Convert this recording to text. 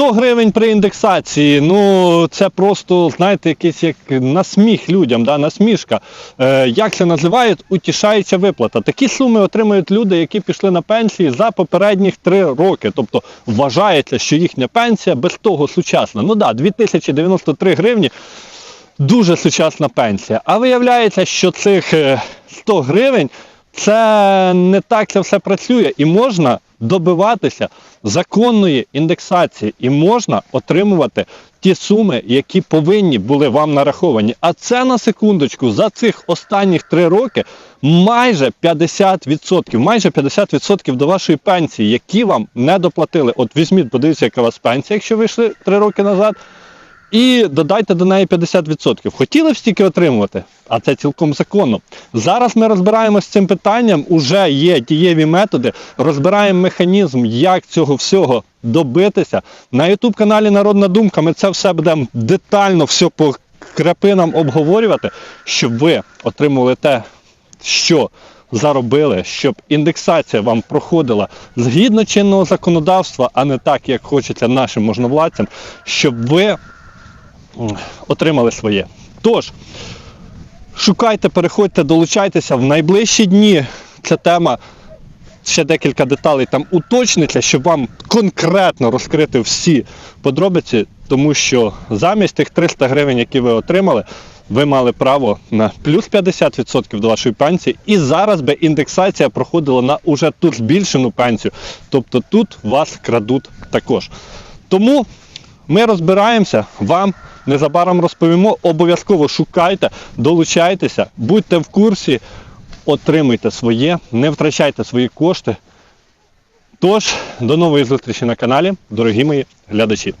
100 гривень при індексації, ну це просто, знаєте, якийсь як насміх людям, да, насмішка. Е, як це називають? Утішаюча виплата. Такі суми отримують люди, які пішли на пенсії за попередніх 3 роки. Тобто вважається, що їхня пенсія без того сучасна. Ну да, 2093 гривні дуже сучасна пенсія. А виявляється, що цих е, 100 гривень це не так це все працює. І можна добиватися законної індексації, і можна отримувати ті суми, які повинні були вам нараховані. А це на секундочку за цих останніх три роки майже 50%, майже 50% до вашої пенсії, які вам не доплатили. От візьміть, подивіться, яка у вас пенсія, якщо ви йшли 3 роки назад. І додайте до неї 50%. Хотіли б стільки отримувати, а це цілком законно. Зараз ми розбираємося з цим питанням, уже є дієві методи, розбираємо механізм, як цього всього добитися. На YouTube каналі Народна Думка ми це все будемо детально все по крапинам обговорювати, щоб ви отримували те, що заробили, щоб індексація вам проходила згідно чинного законодавства, а не так, як хочеться нашим можновладцям, щоб ви отримали своє. Тож, шукайте, переходьте, долучайтеся в найближчі дні. Ця тема ще декілька деталей там уточниться, щоб вам конкретно розкрити всі подробиці, тому що замість тих 300 гривень, які ви отримали, ви мали право на плюс 50% до вашої пенсії, і зараз би індексація проходила на уже ту збільшену пенсію. Тобто тут вас крадуть також. Тому ми розбираємося, вам незабаром розповімо. Обов'язково шукайте, долучайтеся, будьте в курсі, отримуйте своє, не втрачайте свої кошти. Тож, до нової зустрічі на каналі, дорогі мої глядачі.